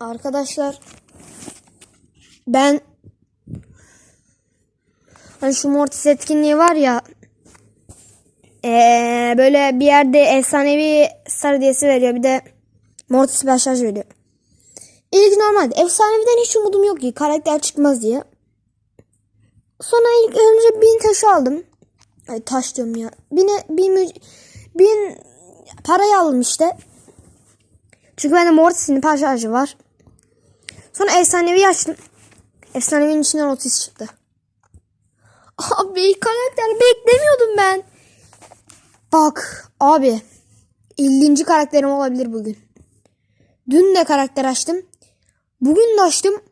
Arkadaşlar ben hani şu Mortis etkinliği var ya ee, böyle bir yerde efsanevi star veriyor bir de Mortis başarı veriyor. İlk normalde efsaneviden hiç umudum yok ki karakter çıkmaz diye. Sonra ilk önce bin taş aldım. Ay taş diyorum ya. Bine, bin, bin parayı aldım işte. Çünkü bende Mortis'in parçacı var. Sonra efsanevi açtım. Efsanevinin içinden Otis çıktı. Abi karakter beklemiyordum ben. Bak abi 50. karakterim olabilir bugün. Dün de karakter açtım. Bugün de açtım.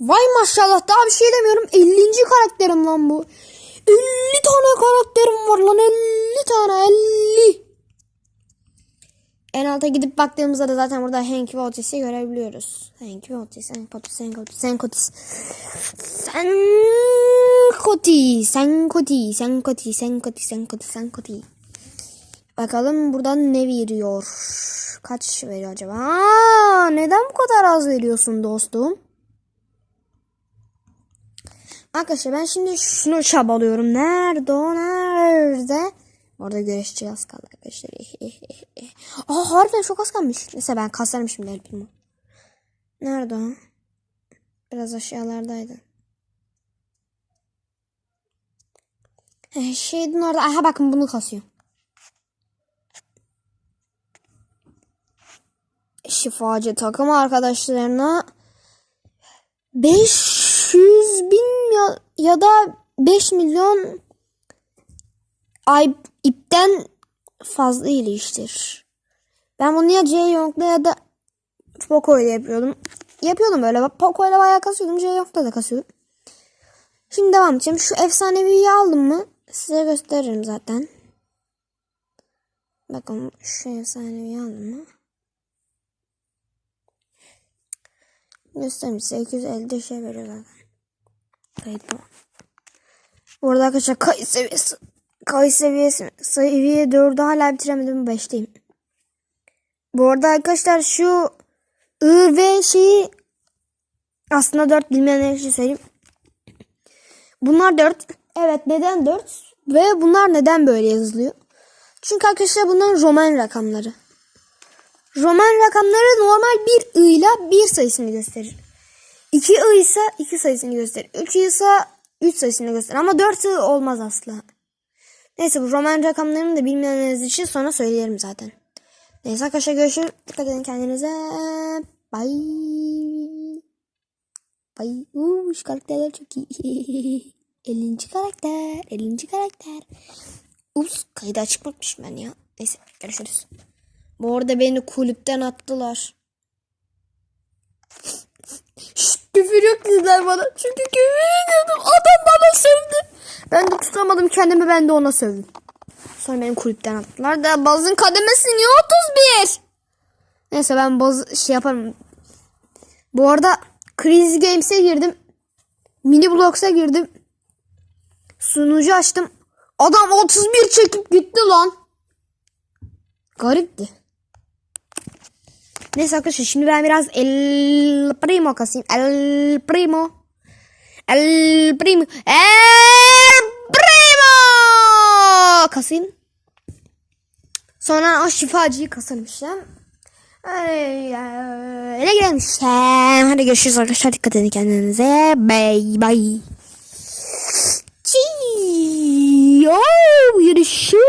Vay maşallah daha bir şey demiyorum. 50. karakterim lan bu. 50 tane karakterim var lan 50 tane 50. En alta gidip baktığımızda da zaten burada Hank ve Otis'i görebiliyoruz. Hank ve Otis, Hank Otis, Hank Otis, Hank Otis. Sen Koti, sen Koti, sen Koti, sen Koti, sen Koti, sen Koti. Bakalım buradan ne veriyor? Kaç veriyor acaba? Aa, neden bu kadar az veriyorsun dostum? Arkadaşlar ben şimdi şunu çabalıyorum. Nerede o nerede? Orada görüşeceğiz kaldı arkadaşlar. Aa harbiden çok az kalmış. Neyse ben kasarım şimdi El Primo. Nerede o? Biraz aşağılardaydı. Şeyden orada. Aha bakın bunu kasıyor. Şifacı takım arkadaşlarına 500 bin ya, ya da 5 milyon ay ipten fazla iliştir. Ben bunu ya J-Young'la ya da Poco ile yapıyordum. Yapıyordum böyle. Poco ile bayağı kasıyordum. J-Young'la da kasıyordum. Şimdi devam edeceğim. Şu efsaneviyi aldım mı size gösteririm zaten. Bakın şu efsaneviyi aldım mı? Göstereyim size 250 şey veriyor zaten. Kayıt tamam. Bu arada arkadaşlar kayıt seviyesi kayıt seviyesi seviye 4'ü hala bitiremedim 5'teyim. Bu arada arkadaşlar şu I ve şeyi aslında 4 bilmeyenler için söyleyeyim. Bunlar 4. Evet neden 4? Ve bunlar neden böyle yazılıyor? Çünkü arkadaşlar bunlar Roman rakamları. Roman rakamları normal bir I ile bir sayısını gösterir. 2 I ise 2 sayısını gösterir. 3 I ise 3 sayısını gösterir. Ama 4 I olmaz asla. Neyse bu Roman rakamlarını da bilmeyenleriniz için sonra söyleyelim zaten. Neyse arkadaşlar görüşürüz. Dikkat edin kendinize. Bye. Bye. Uuu şu karakterler çok iyi. 50. karakter. 50. karakter. Ups kaydı açık bırakmışım ben ya. Neyse görüşürüz. Bu arada beni kulüpten attılar. Şşt, küfür yok dediler bana. Çünkü küfür ediyordum. Adam bana sövdü. Ben de tutamadım kendimi ben de ona sövdüm. Sonra beni kulüpten attılar da bazın kademesi niye 31? Neyse ben baz şey yaparım. Bu arada Crazy Games'e girdim. Mini Blocks'a girdim. Sunucu açtım. Adam 31 çekip gitti lan. Garipti. Neyse arkadaşlar şimdi ben biraz El Primo kasayım. El Primo. El Primo. El Primo kasayım. Sonra o şifacıyı kasalım işte. Öyle gelmişim. Hadi görüşürüz arkadaşlar. Dikkat edin kendinize. Bay bay. Çiğ. Yo, görüşürüz.